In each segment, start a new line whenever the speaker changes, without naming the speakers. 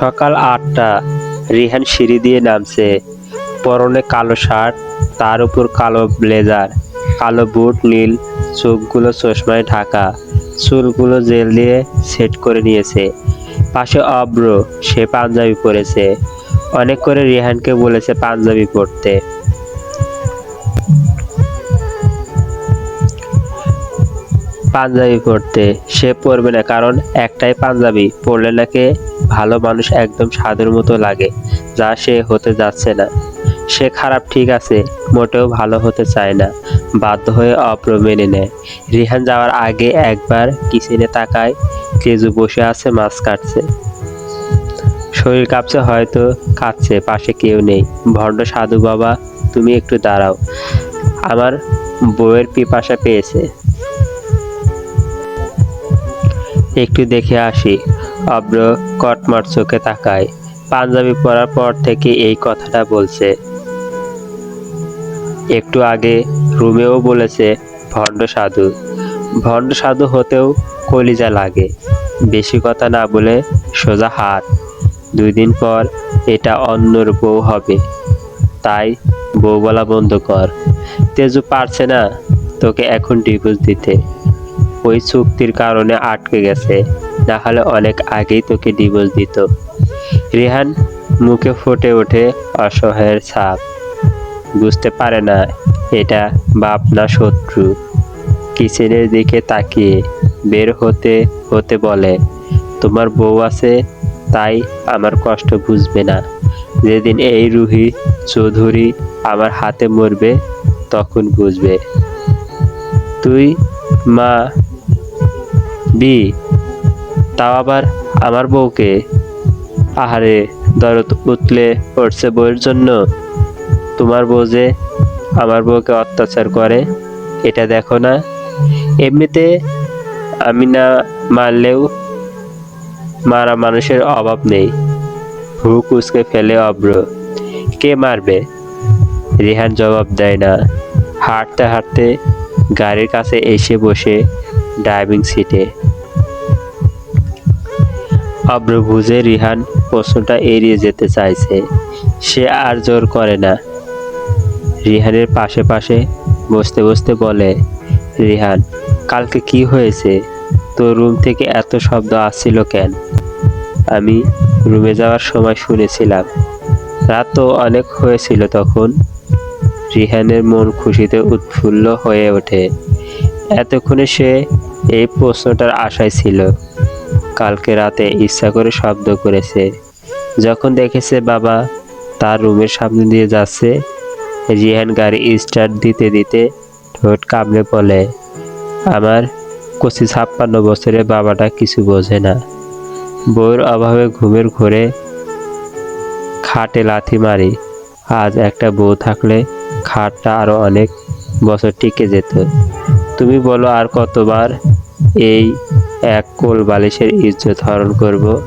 সকাল আটটা। রিহান সিঁড়ি দিয়ে নামছে। পরনে কালো শার্ট, তার উপর কালো ব্লেজার, কালো বুট, নীল, চোখগুলো চশমায় ঢাকা। চুলগুলো জেল দিয়ে সেট করে নিয়েছে। পাশে অব্র, সে পাঞ্জাবি পরেছে। অনেক করে রিহানকে বলেছে পাঞ্জাবি পরতে। পাঞ্জাবি পরতে। সে পরবে না, কারণ একটাই পাঞ্জাবি। পরলে নাকি ভালো মানুষ একদম সাধুর মতো লাগে, যা সে হতে যাচ্ছে না। সে খারাপ ঠিক আছে, মোটেও ভালো হতে চায় না, বাধ্য হয়ে অপ্র মেনে নেয়। রিহান যাওয়ার আগে একবার কিচেনে তাকায়, কেজু বসে আছে, মাছ কাটছে। শরীর কাঁপছে, হয়তো কাঁদছে, পাশে কেউ নেই। ভণ্ড সাধু বাবা, তুমি একটু দাঁড়াও। আমার বউয়ের পিপাসা পেয়েছে। একটু দেখে আসি। অব্র কটমার চোখে তাকায়। পাঞ্জাবি পরার পর থেকে এই কথাটা বলছে। একটু আগে রুমেও বলেছে, ভণ্ড সাধু। ভণ্ড সাধু হতেও কলিজা লাগে। বেশি কথা না বলে সোজা হাত। দুই দিন পর এটা অন্যর বউ হবে। তাই বউ বলা বন্ধ কর। তেজু পারছে না তোকে এখন ডিভোর্স দিতে। ওই চুক্তির কারণে আটকে গেছে। না হলে অনেক আগেই তোকে ডিভোর্স দিত। রিহান মুখে ফুটে ওঠে অসহায়ের ছাপ। বুঝতে পারে না, এটা বাপ না শত্রু। কিচেনের দিকে তাকিয়ে বের হতে হতে বলে, তোমার বউ আছে, তাই আমার কষ্ট বুঝবে না। যেদিন এই রুহি চৌধুরী আমার হাতে মরবে, তখন বুঝবে। তুই মা বি, তাও আবার আমার বউকে। আহারে, দরদ উতলে পড়ছে বউয়ের জন্য। তোমার বউ যে আমার বউকে অত্যাচার করে, এটা দেখো না। এমনিতে আমি না মারলেও মারা মানুষের অভাব নেই। হুক উসকে ফেলে অব্র কে মারবে? রিহান জবাব দেয় না। হাঁটতে হাঁটতে গাড়ির কাছে এসে বসে ড্রাইভিং সিটে। অব্র বুঝে রিহান প্রশ্নটা এড়িয়ে যেতে চাইছে। সে আর জোর করে না। রিহানের পাশে পাশে বসতে বসতে বলে, রিহান, কালকে কি হয়েছে? তোর রুম থেকে এত শব্দ আসছিল কেন? আমি রুমে যাওয়ার সময় শুনেছিলাম। রাত তো অনেক হয়েছিল তখন। রিহানের মন খুশিতে উৎফুল্ল হয়ে ওঠে। এতক্ষণে সে এই প্রশ্নটার আশায় ছিল। কালকে রাতে ইচ্ছা করে শব্দ করেছে। যখন দেখেছে বাবা তার রুমের সামনে দিয়ে যাচ্ছে, রিহান গাড়ি স্টার্ট দিতে দিতে ঠোঁট কামড়ে বলে, আমার কচি ছাপ্পান্ন বছরের বাবাটা কিছু বোঝে না। বউয়ের অভাবে ঘুমের ঘোরে খাটে লাথি মারি। আজ একটা বউ থাকলে খাটটা আরও অনেক বছর টিকে যেত। তুমি বলো আর কতবার এই এক কোল বালিশের ইজ্জত হরণ করব?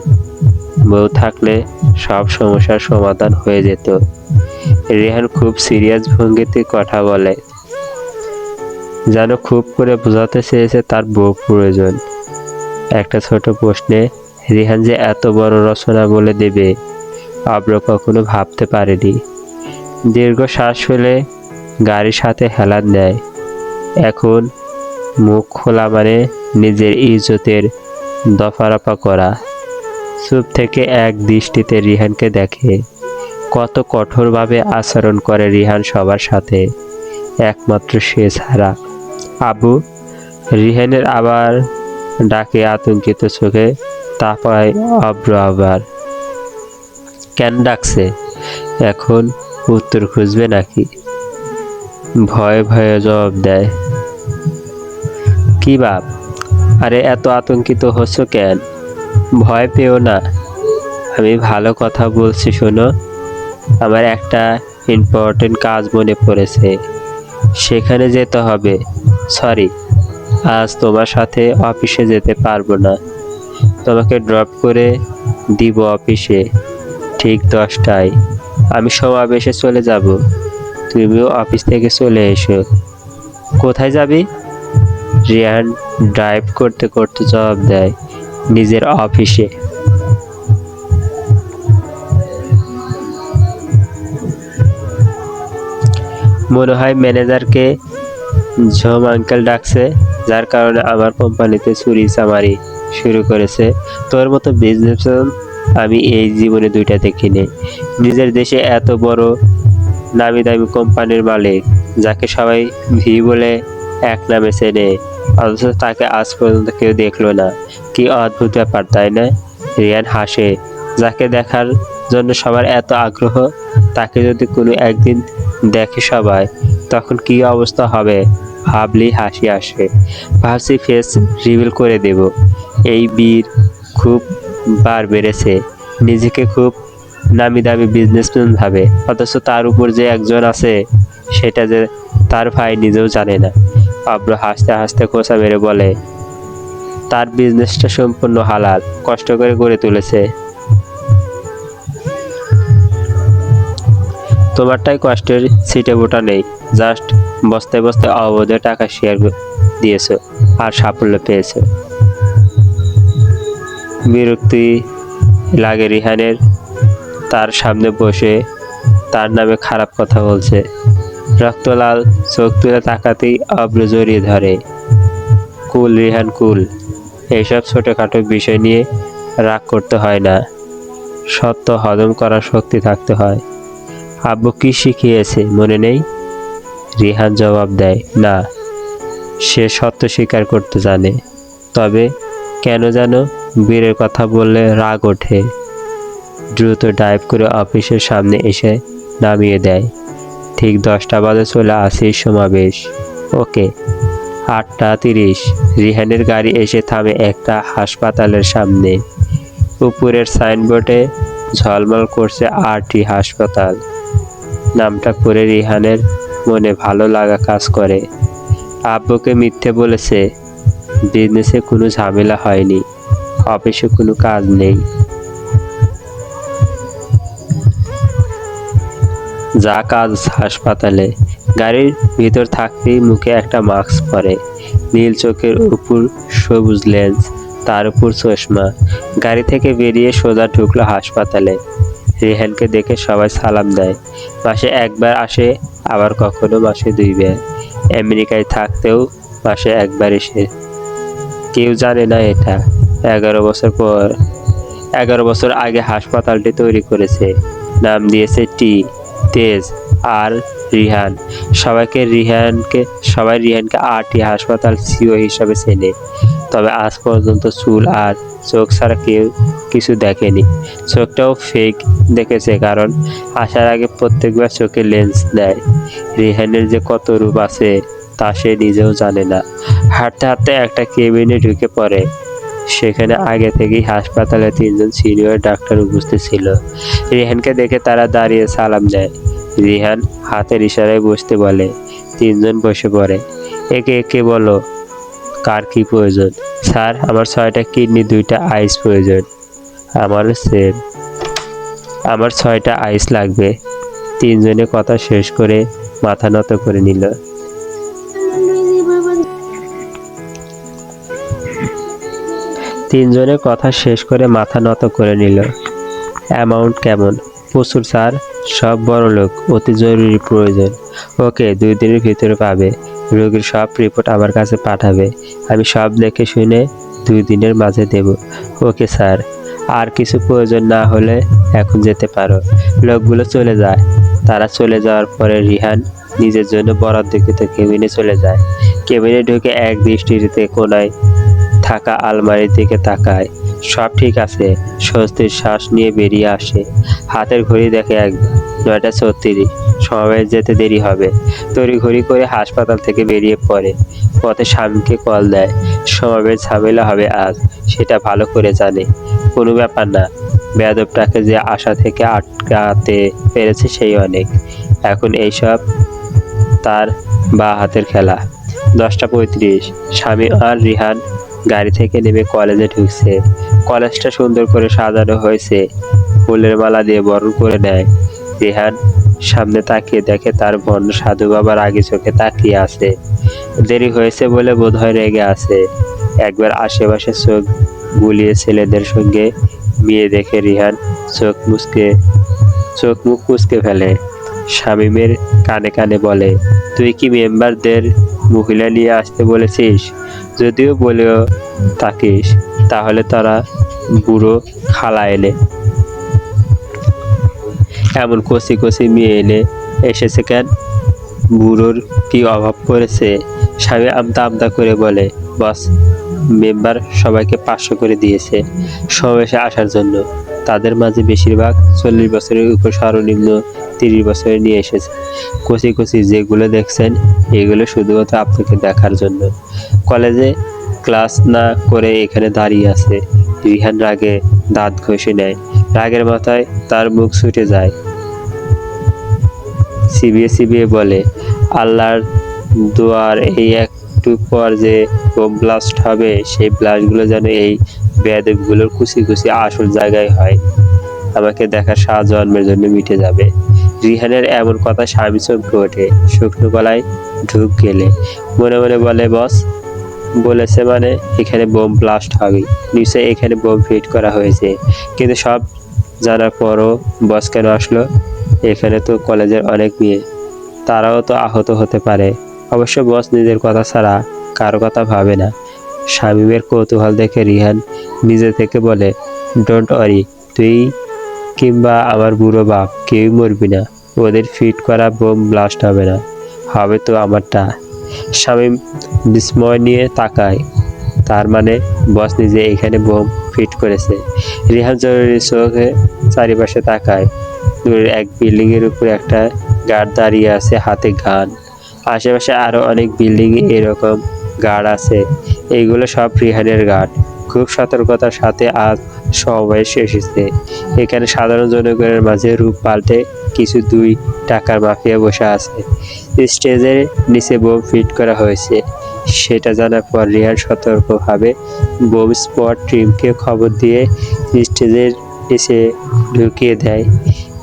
বউ থাকলে সব সমস্যার সমাধান হয়ে যেত। রেহান খুব সিরিয়াস ভঙ্গিতে কথা বলে। যেন খুব করে বোঝাতে চেয়েছে তার বউ প্রয়োজন। একটা ছোট প্রশ্নে, রিহান যে এত বড় রচনা বলে দেবে, অব্র কখনো ভাবতে পারেনি। দীর্ঘ শ্বাস ফেলে গাড়ির সাথে হেলান দেয়। এখন মুখ খোলা মানে নিজের ইজ্জতের দফারফা করা। চুপ থেকে এক দৃষ্টিতে রিহানকে দেখে। কত কঠোরভাবে আচরণ করে রিহান সবার সাথে। একমাত্র সে ছাড়া। আবু রিহানের আবার ডাকে আতঙ্কিত চোখে তাপায় অব্র আবার। কেন ডাকছে? এখন উত্তর খুঁজবে নাকি? ভয়ে ভয়ে জবাব দেয়। কি বাপ? আরে এত আতঙ্কিত হচ্ছ কেন? ভয় পেও না। আমি ভালো কথা বলছি, শোনো। আমার একটা ইম্পর্টেন্ট কাজ মনে পড়েছে। সেখানে যেতে হবে। সরি আজ তোমার সাথে অফিসে যেতে পারব না। তোমাকে ড্রপ করে দিব অফিসে, ঠিক দশটায়। আমি সমাবেশে চলে যাব। তুমিও অফিস থেকে চলে এসো। কোথায় যাবি? রিয়ান ড্রাইভ করতে করতে জবাব দেয় নিজের অফিসে মনে হয় ম্যানেজারকে ঝম আঙ্কেল ডাকছে, যার কারণে আমার কোম্পানিতে চুরি চামারি শুরু করেছে। তোর মতো বিজনেস আমি এই জীবনে দুইটা দেখিনি। নিজের দেশে এত বড় নামি দামি কোম্পানির মালিক, যাকে সবাই ভি বলে এক নামে চেনে। অথচ তাকে আজ পর্যন্ত কেউ দেখল না। কি অদ্ভুত ব্যাপার, তাই না? রিয়ান হাসে। যাকে দেখার জন্য সবার এত আগ্রহ, তাকে যদি কোনো একদিন দেখে সবাই, তখন কি অবস্থা হবে? ভাবলেই হাসি আসে। ভাবছি ফেস রিভিল করে দেব। এই বীর খুব বার বেড়েছে। নিজেকে খুব নামি দামি বিজনেসম্যান ভাবে। অথচ তার উপর যে একজন আছে, সেটা যে তার ভাই নিজেও জানে না। অব্র হাসতে হাসতে খোঁচা মেরে বলে, তার বিজনেসটা সম্পূর্ণ হালাল, কষ্ট করে গড়ে তুলেছে। তোমারটাই কষ্টের সিটে বোটা নেই জাস্ট বস্তায় বস্তায় অবৈধ টাকা শেয়ার দিয়েছ আর সাফল্য পেয়েছ। বিরক্তি লাগে রিহানের, তার সামনে বসে তার নামে খারাপ কথা বলছে। রক্তলাল চোখ তুলে তাকাতেই অব্র জড়িয়ে ধরে। কুল, রিহান, কুল এইসব ছোটোখাটো বিষয় নিয়ে রাগ করতে হয় না। সত্য হজম করার শক্তি থাকতে হয়। আব্বু কি শিখিয়েছে, মনে নেই? রিহান জবাব দেয়, না, সে সত্য স্বীকার করতে জানে। তবে কেন যেন বীরের কথা বললে রাগ ওঠে। দ্রুত ডাইভ করে অফিসের সামনে এসে নামিয়ে দেয়। ঠিক দশটা বাজে চলে আসে সমাবেশ। ওকে। আটটা তিরিশ। রিহানের গাড়ি এসে থামে একটা হাসপাতালের সামনে। উপরের সাইনবোর্ডে ঝলমল করছে আরটি হাসপাতাল। নামটা পড়ে রিহানের মনে ভালো লাগা কাজ করে। আব্বুকে মিথ্যে বলেছে, বিজনেসে কোনো ঝামেলা হয়নি। অফিসে কোনো কাজ নেই। যা কাজ হাসপাতালে। গাড়ির ভিতর থাকতেই মুখে একটা মাস্ক পরে। নীল চোখের উপর সবুজ লেন্স তার উপর চশমা। গাড়ি থেকে বেরিয়ে সোজা ঢুকলো হাসপাতালে। রেহানকে দেখে সবাই সালাম দেয়। মাসে একবার আসে, আবার কখনো মাসে দুইবার। আমেরিকায় থাকতেও মাসে একবার এসে। কেউ জানে না এটা। এগারো বছর পর, এগারো বছর আগে হাসপাতালটি তৈরি করেছে। নাম দিয়েছে টি। তেজ আর রিহান। সবাইকে রিহানকে, সবাই রিহানকে আরটি হাসপাতাল সিও হিসাবে চেনে। তবে আজ পর্যন্ত চুল আর চোখ ছাড়া কেউ কিছু দেখেনি। চোখটাও ফেক দেখেছে কারণ আসার আগে প্রত্যেকবার চোখে লেন্স দেয়। রিহানের যে কত রূপ আছে তা সে নিজেও জানে না। হাঁটতে হাঁটতে একটা কেবিনে ঢুকে পড়ে। সেখানে আগে থেকেই হাসপাতালে তিনজন সিনিয়র ডাক্তার উপস্থিত ছিল। রিহানকে দেখে তারা দাঁড়িয়ে সালাম দেয়। রিহান হাতের ইশারায় বসতে বলে তিনজন বসে পড়ে। একে একে বলো কার কি প্রয়োজন? স্যার আমার ছয়টা কিডনি দুইটা আইস প্রয়োজন। আমারও সেম। আমার ছয়টা আইস লাগবে। তিনজনে কথা শেষ করে মাথা নত করে নিল। তিনজনের কথা শেষ করে মাথা নত করে নিল। অ্যামাউন্ট কেমন? প্রচুর, স্যার। সব বড় লোক, অতি জরুরি প্রয়োজন। ওকে, দুই দিনের ভিতরে পাবে। রোগীর সব রিপোর্ট আমার কাছে পাঠাবে। আমি সব দেখে শুনে দুই দিনের মাঝে দেব। ওকে, স্যার। আর কিছু প্রয়োজন না হলে এখন যেতে পারো। লোকগুলো চলে যায়। তারা চলে যাওয়ার পরে রিহান নিজের জন্য বরাদ্দকৃত কেবিনে চলে যায়। কেবিনে ঢুকে এক দৃষ্টিতে কোনায় থাকা আলমারির দিকে তাকায়। সব ঠিক আছে, স্বস্তির শ্বাস নিয়ে বেরিয়ে আসে। হাতের ঘড়ি দেখে একবার, নয়টা ছত্রিশ সমাবেশ যেতে দেরি হবে। তড়িঘড়ি করে হাসপাতাল থেকে বেরিয়ে পড়ে। পথে স্বামীকে কল দেয় সমাবেশ ঝামেলা হবে আজ, সেটা ভালো করে জানে। কোনো ব্যাপার না, বেয়াদবটাকে যে আশা থেকে আটকাতে পেরেছে সেই অনেক। এখন এইসব তার বা হাতের খেলা। দশটা পঁয়ত্রিশ, স্বামী আর রিহান গাড়ি থেকে নেমে কলেজে ঢুকছে। কলেজটা সুন্দর করে সাজানো হয়েছে। ফুলের মালা দিয়ে বরণ করে নেয়। রেহান সামনে তাকিয়ে দেখে তার বন্য সাধু বাবার আগে চোখে তাকিয়ে আছে। দেরি হয়েছে বলে বোধহয় রেগে আছে। একবার আশেপাশে চোখ গুলিয়ে ছেলেদের সঙ্গে মেয়ে দেখে রিহান চোখ মুসকে চোখ মুখ কুচকে ফেলে। শামীমের কানে কানে বলে, তুই কি মেম্বারদের মহিলা নিয়ে আসতে বলেছিস? যদিও বলেও থাকিস তাহলে তারা বুড়ো খালা এনে এমন কচি কচি মেয়ে এনে এসেছে কেন? বুড়োর কি অভাব পড়েছে? স্বামী আমতা আমতা করে বলে, বস, মেম্বার সবাইকে পাঁচশো করে দিয়েছে, সমাবেশে আসার জন্য। তাদের মাঝে বেশিরভাগ চল্লিশ বছরের উপর সর্বনিম্ন তিরিশ বছরে নিয়ে এসেছে। কচি কচি যেগুলো দেখছেন, এগুলো শুধুমাত্র আপনাকে দেখার জন্য। কলেজে ক্লাস না করে এখানে দাঁড়িয়ে আছে। রিহান রাগে দাঁত ঘষে নেয়। রাগের মাথায় তার মুখ ছুটে যায়। সিবিএ সিবিএ বলে, আল্লাহর দোয়ার এই একটু পর যে বোম ব্লাস্ট হবে, সেই ব্লাস্টগুলো যেন এই বেয়াদবগুলোর কুচি কুচি আসল জায়গায় হয়। আমাকে দেখার সাত জন্মের জন্য মিটে যাবে। রিহানের এমন কথা স্বামী চমকে ওঠে। শুকনো গলায় ঢুক গেলে। মনে মনে বলে, বস, বলেছে মানে এখানে বোম ব্লাস্ট হবে। নিশ্চয়ই এখানে বোম ফিট করা হয়েছে। কিন্তু সব জানার পরও বস কেন আসলো? এখানে তো কলেজের অনেক মেয়ে। তারাও তো আহত হতে পারে। অবশ্য বস নিজের কথা ছাড়া কারও কথা ভাবে না। শামীমের কৌতূহল দেখে রিহান নিজে থেকে বলে ডোন্ট অরি তুই কিংবা আমার বুড়ো বাপ কেউই মরবি না। ওদের ফিট করা বোম ব্লাস্ট হবে না, হবে তো আমারটা। শামীম বিস্ময় নিয়ে তাকায়। তার মানে বস নিজে এখানে বোম ফিট করেছে। রিহান জরুরি চোখে চারিপাশে তাকায়। দূরের এক বিল্ডিং এর উপরে একটা গার্ড দাঁড়িয়ে আছে হাতে গান। আশেপাশে আরও অনেক বিল্ডিং এরকম গার্ড আছে। এইগুলো সব রিহানের গার্ড খুব সতর্কতার সাথে আজ সমাবেশ এসেছে এখানে সাধারণ জনগণের মাঝে রূপ পাল্টে কিছু দুই টাকার মাফিয়া বসে আছে। স্টেজের নিচে বোম ফিট করা হয়েছে। সেটা জানার পর রিহান সতর্কভাবে বোম স্পট টিমকে খবর দিয়ে স্টেজের নিচে ঢুকিয়ে দেয়।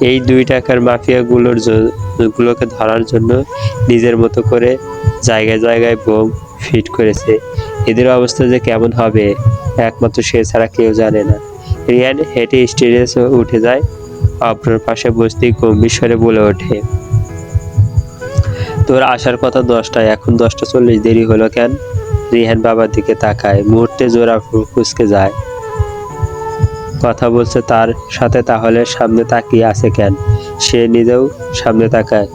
এই দুই টাকার মাফিয়াগুলোর গুলোকে ধরার জন্য নিজের মতো করে জায়গায় জায়গায় বোম ফিট করেছে। এদের অবস্থা যে কেমন হবে, একমাত্র সে ছাড়া কেউ জানে না। রিয়ান হেঁটে স্টেজে উঠে যায়, অপরের পাশে বসতেই গম্ভীর স্বরে বলে ওঠে, তোর আসার কথা দশটায়, এখন দশটা চল্লিশ, দেরি হলো কেন? রিহান বাবার দিকে তাকায়, মুহূর্তে জোড়া ফুসকে যায়। কথা বলছে তার সাথে তাহলে সামনে তাকিয়ে আছে কেন? সে নিজেও সামনে তাকায়।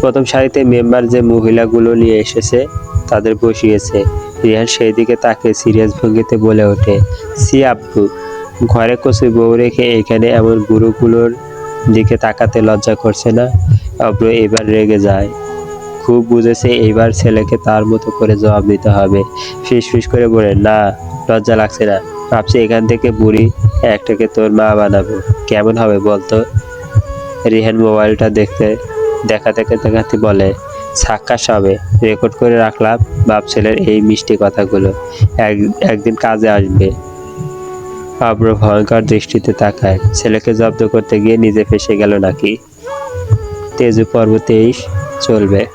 প্রথম সারিতে মেম্বার যে মহিলাগুলো নিয়ে এসেছে তাদের বসিয়েছে। রিহান সেই দিকে তাকে সিরিয়াস ভঙ্গিতে বলে ওঠে সি আব্বু। ঘরে কচু বউ রেখে এখানে এমন বুড়োগুলোর দিকে তাকাতে লজ্জা করছে না? অব্র এবার রেগে যায়। খুব বুঝেছে এইবার ছেলেকে তার মতো করে জবাব দিতে হবে। ফিস ফিস করে বলে, না, লজ্জা লাগছে না। ভাবছি এখান থেকে বুড়ি একটাকে তোর মা বানাবো। কেমন হবে বলতো? রিহান মোবাইলটা দেখতে দেখাতে দেখাতে বলে সাক্ষাৎ হবে। রেকর্ড করে রাখলাম, বাপ ছেলের এই মিষ্টি কথাগুলো। এক, একদিন কাজে আসবে। অব্র ভয়ঙ্কর দৃষ্টিতে তাকায়। ছেলেকে জব্দ করতে গিয়ে নিজে ফেসে গেল নাকি? তেজু পর্ব তেইশ, চলবে।